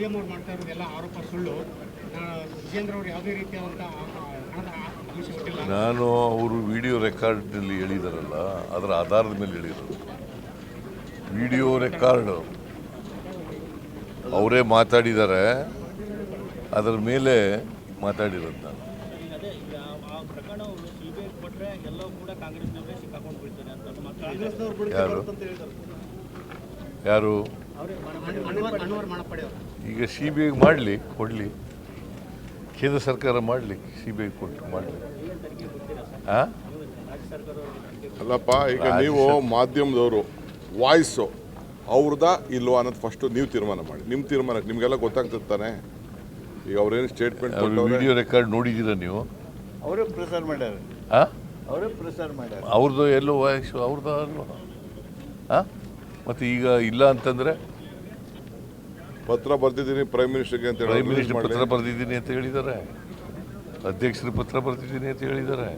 C M ಅವ್ರು ಮಾಡ್ತಾ ಇರೋದೆಲ್ಲ ಆರೋಪ ಸುಳ್ಳು ವಿಜೇಂದ್ರ ಅವರು ಯಾವುದೇ ರೀತಿಯಾದಂಥ ನಾನು ಅವರು ವಿಡಿಯೋ ರೆಕಾರ್ಡ್ನಲ್ಲಿ ಹೇಳಿದಾರಲ್ಲ ಅದರ ಆಧಾರದ ಮೇಲೆ ಹೇಳಿರೋದು. Video record. ಅವರೇ ಮಾತಾಡಿದ್ದಾರೆ ಅದರ ಮೇಲೆ ಮಾತಾಡಿರೋದು ನಾನು. ಯಾರು? ಯಾರು? ಈಗ ಸಿ ಬಿ ಐ ಮಾಡಲಿ ಕೊಡಲಿ. ಕೇಂದ್ರ ಸರ್ಕಾರ ಮಾಡಲಿ ಸಿ ಬಿ ಐ ಕೊಟ್ಟು ಮಾಡಲಿ. ಹಾಂ ಅಲ್ಲಪ್ಪ ಈಗ ನೀವು ಮಾಧ್ಯಮದವರು ವಾಯ್ಸು ಅವ್ರದ ಇಲ್ವಾ ಅನ್ನೋದು ಫಸ್ಟು ನೀವು ತೀರ್ಮಾನ ಮಾಡಿ. ನಿಮ್ಮ ತೀರ್ಮಾನಕ್ಕೆ ನಿಮಗೆಲ್ಲ ಗೊತ್ತಾಗ್ತದೆ ತಾನೆ? ಈಗ ಅವ್ರೇನು ಸ್ಟೇಟ್ಮೆಂಟ್ ಅವ್ರ ವಿಡಿಯೋ ರೆಕಾರ್ಡ್ ನೋಡಿದ್ದೀರಾ ನೀವು? ಅವರೇ ಪ್ರಸಾರ ಮಾಡ್ಯಾರ. ಹಾಂ ಅವರೇ ಪ್ರಸಾರ ಮಾಡ್ಯಾರ. ಅವ್ರದ್ದು ಎಲ್ಲೋ ವಾಯ್ಸು ಅವ್ರದ್ದು ಅಲ್ವಾ? ಹಾಂ ಮತ್ತು ಈಗ ಇಲ್ಲ ಅಂತಂದರೆ? ಪತ್ರ ಬರ್ತಿದ್ದೀನಿ ಪ್ರೈಮ್ ಮಿನಿಸ್ಟರ್ಗೆ ಅಂತ ಹೇಳಿ ಪ್ರೈಮ್ ಮಿನಿಸ್ಟರ್ ಪತ್ರ ಬರೆದಿದ್ದೀನಿ ಅಂತ ಹೇಳಿದ್ದಾರೆ. ಅಧ್ಯಕ್ಷರು ಪತ್ರ ಬರೆದಿದ್ದೀನಿ ಅಂತ ಹೇಳಿದ್ದಾರೆ.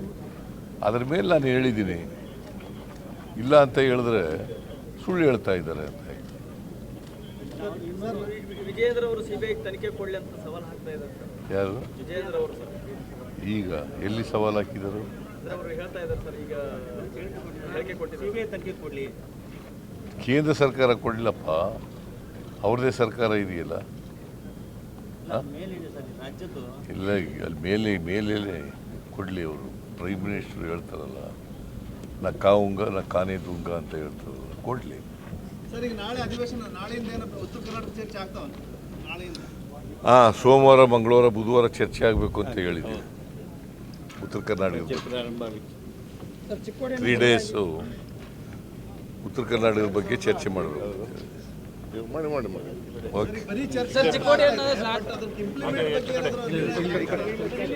ಅದ್ರ ಮೇಲೆ ನಾನು ಹೇಳಿದ್ದೀನಿ. ಇಲ್ಲ ಅಂತ ಹೇಳಿದ್ರೆ ಸುಳ್ಳು ಹೇಳ್ತಾ ಇದ್ದಾರೆ ಅಂತ ವಿಜಯೇಂದ್ರ ಅವರು ಸಿಬಿಐ ತನಿಖೆ ಕೊಡಲಿ ಅಂತ ಸವಾಲು ಹಾಕ್ತಾ ಇದ್ದಾರೆ ಸರ್. ಯಾರು? ವಿಜಯೇಂದ್ರ ಅವರು ಸರ್. ಈಗ ಎಲ್ಲಿ ಸವಾಲು ಹಾಕಿದರು? ಅವರು ಹೇಳ್ತಾ ಇದ್ದಾರೆ ಸರ್ ಈಗ ಹೇಳಿಕೆ ಕೊಟ್ಟಿದ್ದಾರೆ. ತನಿಖೆ ಕೊಡಲಿ. ಕೇಂದ್ರ ಸರ್ಕಾರ ಕೊಡಲಪ್ಪ ಅವ್ರದ್ದೇ ಸರ್ಕಾರ ಇದೆಯಲ್ಲ? ಮೇಲಿದೆ ಸರ್ ರಾಜ್ಯದ್ದು. ಇಲ್ಲ ಈಗ ಅಲ್ಲಿ ಮೇಲೆ ಮೇಲೆ ಕೊಡಲಿ ಅವರು. ಪ್ರೈಮ್ ಮಿನಿಸ್ಟರ್ ಹೇಳ್ತಾರಲ್ಲ ನಾ ಕಾವುಂಗ ನಾ ಕಾನೇ ದುಂಗ ಅಂತ ಹೇಳ್ತಾರಲ್ಲ ಕೊಡಲಿ. ಸರ್ ಈಗ ನಾಳೆ ಅಧಿವೇಶನ ನಾಳೆಯಿಂದ ಉತ್ತರ ಕರ್ನಾಟಕ ಚರ್ಚೆ ಆಗ್ತಾವ ನಾಳೆಯಿಂದ. ಹಾಂ ಸೋಮವಾರ ಮಂಗಳವಾರ ಬುಧವಾರ ಚರ್ಚೆ ಆಗಬೇಕು ಅಂತ ಹೇಳಿದ್ದೆ ಉತ್ತರ ಕರ್ನಾಟಕ ತ್ರೀ ಡೇಸು ಉತ್ತರ ಕರ್ನಾಟಕದ ಬಗ್ಗೆ ಚರ್ಚೆ ಮಾಡಬೇಕು ನೀವು ಮಾಡಿ ಮಾಡಿ ಮಾಡಿ ಓಕೆ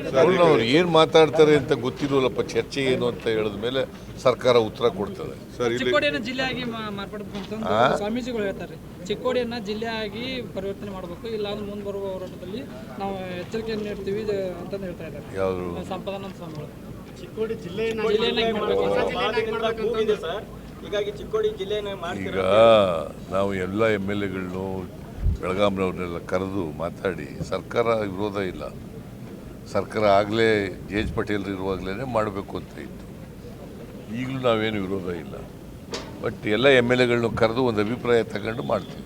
ಏನಾದ್ರು ಅವ್ರು ಅವ್ರು ಏನು ಮಾತಾಡ್ತಾರೆ ಅಂತ ಗೊತ್ತಿರೋಲ್ಲಪ್ಪ ಚರ್ಚೆ ಏನು ಅಂತ ಹೇಳಿದ ಮೇಲೆ ಸರ್ಕಾರ ಉತ್ತರ ಕೊಡ್ತದೆ. ಸರ್ ಚಿಕ್ಕೋಡಿಯನ್ನ ಜಿಲ್ಲೆಯಾಗಿ ಮಾ- ಮಾರ್ಪಡಬೇಕು ಸ್ವಾಮೀಜಿಗಳು ಹೇಳ್ತಾರೆ. ಚಿಕ್ಕೋಡಿಯನ್ನ ಜಿಲ್ಲೆಯಾಗಿ ಪರಿವರ್ತನೆ ಮಾಡಬೇಕು. ಇಲ್ಲ ಅಂದ್ರೆ ಮುಂದೆ ಬರುವ ಹೋರಾಟದಲ್ಲಿ ನಾವು ಎಚ್ಚರಿಕೆಯನ್ನು ನೀಡ್ತೀವಿ ಅಂತ ಹೇಳ್ತಾ ಇದ್ದಾರೆ. ಯಾವುದು? ಸಂಪಾದನಾ ಸ್ವಾಮಿಗಳು. ಚಿಕ್ಕೋಡಿ ಜಿಲ್ಲೆಯನ್ನ ಈಗ ನಾವು ಎಲ್ಲ ಎಂ ಎಲ್ ಎಗಳನ್ನು ಬೆಳಗಾಂನವ್ರನ್ನೆಲ್ಲ ಕರೆದು ಮಾತಾಡಿ ಸರ್ಕಾರ ವಿರೋಧ ಇಲ್ಲ ಸರ್ಕಾರ ಆಗಲೇ ಜೆ ಎಚ್ ಪಟೇಲ್ ಇರುವಾಗಲೇ ಮಾಡಬೇಕು ಅಂತ ಇತ್ತು ಈಗಲೂ ನಾವೇನು ವಿರೋಧ ಇಲ್ಲ ಬಟ್ ಎಲ್ಲ ಎಂ ಎಲ್ ಎಗಳನ್ನು ಕರೆದು ಒಂದು ಅಭಿಪ್ರಾಯ ತಗೊಂಡು ಮಾಡ್ತೀವಿ